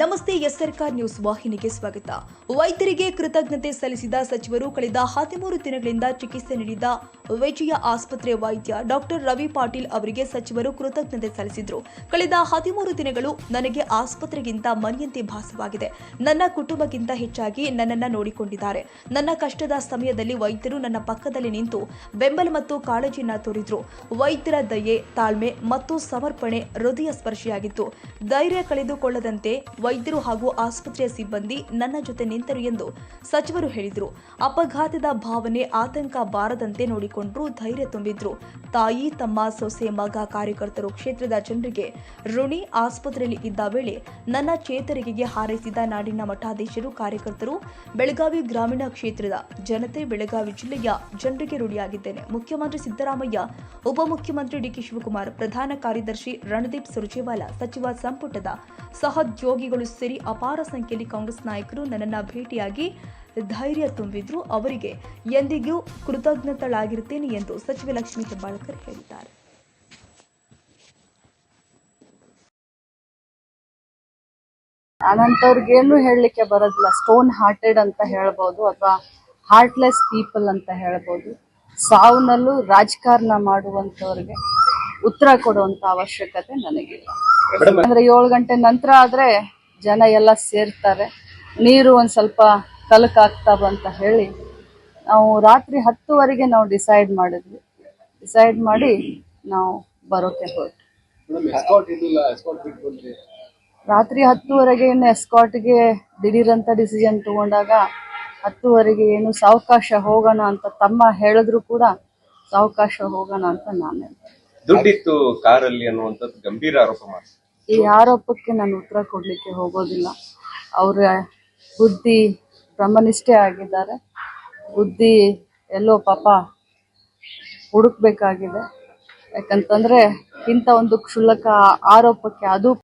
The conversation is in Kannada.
ನಮಸ್ತೆ, ಎಸ್ ಸರ್ಕಾರ್ ನ್ಯೂಸ್ ವಾಹಿನಿಗೆ ಸ್ವಾಗತ. ವೈದ್ಯರಿಗೆ ಕೃತಜ್ಞತೆ ಸಲ್ಲಿಸಿದ ಸಚಿವರು ಕಳೆದ ಹದಿಮೂರು ದಿನಗಳಿಂದ ಚಿಕಿತ್ಸೆ ನೀಡಿದ ವಿಜಯ ಆಸ್ಪತ್ರೆ ವೈದ್ಯ ಡಾಕ್ಟರ್ ರವಿ ಪಾಟೀಲ್ ಅವರಿಗೆ ಸಚಿವರು ಕೃತಜ್ಞತೆ ಸಲ್ಲಿಸಿದ್ರು. ಕಳೆದ ಹದಿಮೂರು ದಿನಗಳು ನನಗೆ ಆಸ್ಪತ್ರೆಗಿಂತ ಮನೆಯಂತೆ ಭಾಸವಾಗಿದೆ. ನನ್ನ ಕುಟುಂಬಕ್ಕಿಂತ ಹೆಚ್ಚಾಗಿ ನನ್ನನ್ನು ನೋಡಿಕೊಂಡಿದ್ದಾರೆ. ನನ್ನ ಕಷ್ಟದ ಸಮಯದಲ್ಲಿ ವೈದ್ಯರು ನನ್ನ ಪಕ್ಕದಲ್ಲಿ ನಿಂತು ಬೆಂಬಲ ಮತ್ತು ಕಾಳಜಿಯನ್ನ ತೋರಿದ್ರು. ವೈದ್ಯರ ದಯೆ, ತಾಳ್ಮೆ ಮತ್ತು ಸಮರ್ಪಣೆ ಹೃದಯ ಸ್ಪರ್ಶಿಯಾಗಿತ್ತು ಧೈರ್ಯ ಕಳೆದುಕೊಳ್ಳದಂತೆ ವೈದ್ಯರು ಹಾಗೂ ಆಸ್ಪತ್ರೆಯ ಸಿಬ್ಬಂದಿ ನನ್ನ ಜೊತೆ ನಿಂತರು ಎಂದು ಸಚಿವರು ಹೇಳಿದರು. ಅಪಘಾತದ ಭಾವನೆ ಆತಂಕ ಬಾರದಂತೆ ನೋಡಿಕೊಂಡರು ಧೈರ್ಯ ತುಂಬಿದ್ರು. ತಾಯಿ, ತಮ್ಮ ಸೊಸೆ, ಮಗ, ಕಾರ್ಯಕರ್ತರು ಕ್ಷೇತ್ರದ ಜನರಿಗೆ ಋಣಿ ಆಸ್ಪತ್ರೆಯಲ್ಲಿ ಇದ್ದ ವೇಳೆ ನನ್ನ ಚೇತರಿಕೆಗೆ ಹಾರೈಸಿದ ನಾಡಿನ ಮಠಾಧೀಶರು, ಕಾರ್ಯಕರ್ತರು, ಬೆಳಗಾವಿ ಗ್ರಾಮೀಣ ಕ್ಷೇತ್ರದ ಜನತೆ, ಬೆಳಗಾವಿ ಜಿಲ್ಲೆಯ ಜನರಿಗೆ ಋಣಿಯಾಗಿದ್ದೇನೆ. ಮುಖ್ಯಮಂತ್ರಿ ಸಿದ್ದರಾಮಯ್ಯ, ಉಪಮುಖ್ಯಮಂತ್ರಿ ಡಿಕೆ ಶಿವಕುಮಾರ್, ಪ್ರಧಾನ ಕಾರ್ಯದರ್ಶಿ ರಣದೀಪ್ ಸುರ್ಜೇವಾಲಾ, ಸಚಿವ ಸಂಪುಟದ ಸಹೋದ್ಯೋಗಿಗಳು ಸೇರಿ ಅಪಾರ ಸಂಖ್ಯೆಯಲ್ಲಿ ಕಾಂಗ್ರೆಸ್ ನಾಯಕರು ನನ್ನನ್ನು ಭೇಟಿಯಾಗಿ ಧೈರ್ಯ ತುಂಬಿದ್ರು. ಅವರಿಗೆ ಎಂದಿಗೂ ಕೃತಜ್ಞತಳಾಗಿರುತ್ತೇನೆ ಎಂದು ಸಚಿವೆ ಲಕ್ಷ್ಮೀ ಹೆಬ್ಬಾಳ್ಕರ್ ಹೇಳಿದ್ದಾರೆ. ನಾನಂತವ್ರಿಗೇನು ಹೇಳಲಿಕ್ಕೆ ಬರೋದಿಲ್ಲ. ಸ್ಟೋನ್ ಹಾರ್ಟೆಡ್ ಅಂತ ಹೇಳ್ಬೋದು ಅಥವಾ ಹಾರ್ಟ್ಲೆಸ್ ಪೀಪಲ್ ಅಂತ ಹೇಳ್ಬೋದು. ಸಾವನಲ್ಲೂ ರಾಜಕಾರಣ ಮಾಡುವಂಥವ್ರಿಗೆ ಉತ್ತರ ಕೊಡುವಂತ ಅವಶ್ಯಕತೆ ನನಗಿಲ್ಲ. ಅಂದ್ರೆ ಏಳು ಗಂಟೆ ನಂತರ ಆದ್ರೆ ಜನ ಎಲ್ಲ ಸೇರ್ತಾರೆ. ನೀರು ಒಂದು ಸ್ವಲ್ಪ ಕಲಕಾಗ್ತಾವ ಅಂತ ಹೇಳಿ ನಾವು ರಾತ್ರಿ ಹತ್ತುವರೆಗೆ ನಾವು ಡಿಸೈಡ್ ಮಾಡಿದ್ವಿ. ಡಿಸೈಡ್ ಮಾಡಿ ನಾವು ಬರೋಕೆ ಹೊರಟು ರಾತ್ರಿ ಹತ್ತುವರೆಗೆ ಇನ್ನು ಎಸ್ಕಾಟ್ಗೆ ದಿಢೀರಂತ ಡಿಸಿಷನ್ ತಗೊಂಡಾಗ ಹತ್ತುವರೆಗೆ ಏನು ಸಾವಕಾಶ ಹೋಗೋಣ ಅಂತ ತಮ್ಮ ಹೇಳಿದ್ರು ಕೂಡ ಸಾವಕಾಶ ಹೋಗೋಣ ಅಂತ ನಾನು. ಹೇಳ್ದೆ. ದುಡ್ಡಿತ್ತು ಕಾರಲ್ಲಿ ಅನ್ನುವಂಥದ್ದು ಗಂಭೀರ ಆರೋಪ ಮಾಡಿ ಈ ಆರೋಪಕ್ಕೆ ನಾನು ಉತ್ತರ ಕೊಡ್ಲಿಕ್ಕೆ ಹೋಗೋದಿಲ್ಲ. ಅವರ ಬುದ್ಧಿ ಬ್ರಹ್ಮನಿಷ್ಠೆ ಆಗಿದ್ದಾರೆ. ಬುದ್ಧಿ ಎಲ್ಲೋ ಪಾಪ ಹುಡುಕ್ಬೇಕಾಗಿದೆ. ಯಾಕಂತಂದ್ರೆ ಇಂಥ ಒಂದು ಕ್ಷುಲ್ಲಕ ಆರೋಪಕ್ಕೆ ಅದು